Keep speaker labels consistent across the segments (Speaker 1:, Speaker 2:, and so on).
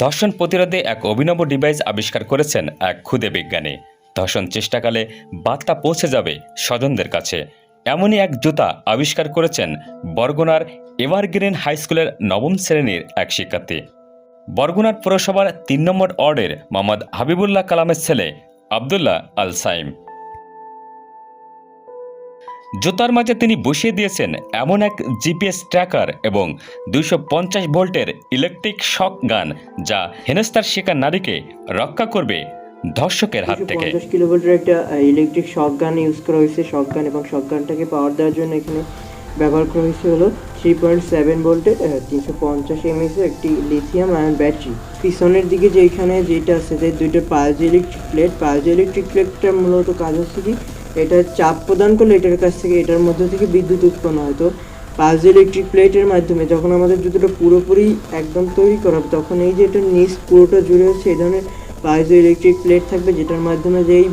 Speaker 1: ধর্ষণ প্রতিরোধে এক অভিনব ডিভাইস আবিষ্কার করেছেন এক ক্ষুদে বিজ্ঞানী। ধর্ষণ চেষ্টাকালে বার্তা পৌঁছে যাবে স্বজনদের কাছে। এমনই এক জুতা আবিষ্কার করেছেন বরগুনার এভারগ্রিন হাই স্কুলের নবম শ্রেণির এক শিক্ষার্থী। বরগুনার পুরসভার তিন নম্বর ওয়ার্ডের মোহাম্মদ হাবিবুল্লাহ কালামের ছেলে আবদুল্লাহ আল সাইম জুতার মাঝে তিনি বসিয়ে দিয়েছেন এমন এক জিপিএস ট্র্যাকার এবং দুইশো পঞ্চাশ ভোল্টের ইলেকট্রিক শক গান যা হেনস্তার শিকার নারীকে রক্ষা করবে ধর্ষকের হাত থেকে।
Speaker 2: পঞ্চাশ কিলোভোল্টের একটা ইলেকট্রিক শক গান ইউজ করা হয়েছে শক গান এবং শক গানটাকে পাওয়ার দেওয়ার জন্য এখানে ব্যবহার করা হয়েছে হলো থ্রি পয়েন্ট সেভেন ভোল্টের তিনশো পঞ্চাশ এমএস একটি লিথিয়াম আয়ন ব্যাটারি পিছনের দিকে যে এখানে যেটা আছে যে দুইটা পালজি ইলেকট্রিক প্লেট পালজি ইলেকট্রিক প্লেটটা মূলত কাজ হচ্ছে কি এটা চাপ প্রদান করলে এটার কাছ থেকে এটার মধ্যে থেকে বিদ্যুৎ উৎপন্ন হয়। তো পালজি ইলেকট্রিক প্লেটের মাধ্যমে যখন আমাদের জুতোটা পুরোপুরি একদম তৈরি করা হবে, তখন এই যে এটা নিচ পুরোটা জুড়ে হচ্ছে, এই ধরনের পাইজো ইলেকট্রিক প্লেট থাকবে, যেটার মাধ্যমে যেই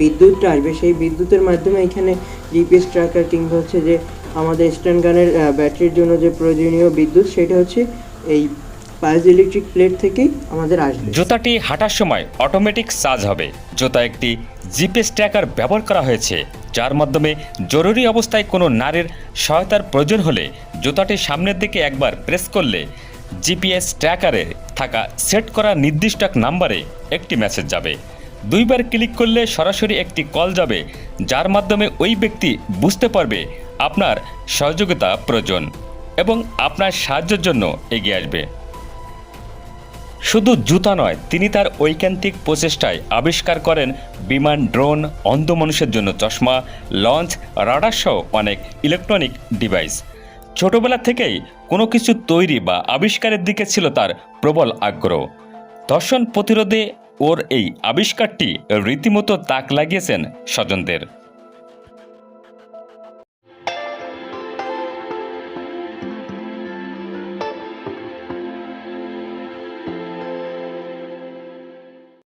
Speaker 2: বিদ্যুৎটা আসবে, সেই বিদ্যুতের মাধ্যমে এখানে জিপিএস ট্র্যাকার কিংবা হচ্ছে যে আমাদের স্ট্যান্ড গানের ব্যাটারির জন্য যে প্রয়োজনীয় বিদ্যুৎ, সেটা হচ্ছে এই পাইজো ইলেকট্রিক প্লেট থেকেই আমাদের আসবে।
Speaker 1: জুতাটি হাঁটার সময় অটোমেটিক চার্জ হবে। জুতা একটি জিপিএস ট্র্যাকার ব্যবহার করা হয়েছে, যার মাধ্যমে জরুরি অবস্থায় কোনো নারীর সহায়তার প্রয়োজন হলে জুতাটি সামনের দিকে একবার প্রেস করলে জিপিএস ট্র্যাকারে থাকা সেট করা নির্দিষ্ট এক নাম্বারে একটি মেসেজ যাবে। দুইবার ক্লিক করলে সরাসরি একটি কল যাবে, যার মাধ্যমে ওই ব্যক্তি বুঝতে পারবে আপনার সহযোগিতা প্রয়োজন এবং আপনার সাহায্যের জন্য এগিয়ে আসবে। শুধু জুতা নয়, তিনি তার ঐকান্তিক প্রচেষ্টায় আবিষ্কার করেন বিমান, ড্রোন, অন্ধ মানুষের জন্য চশমা, লঞ্চ, রাডার সহ অনেক ইলেকট্রনিক ডিভাইস। ছোটবেলা থেকেই কোনো কিছু তৈরি বা আবিষ্কারের দিকে ছিল তার প্রবল আগ্রহ। ধর্ষণ প্রতিরোধে ওর এই আবিষ্কারটি রীতিমতো তাক লাগিয়েছেন স্বজনদের।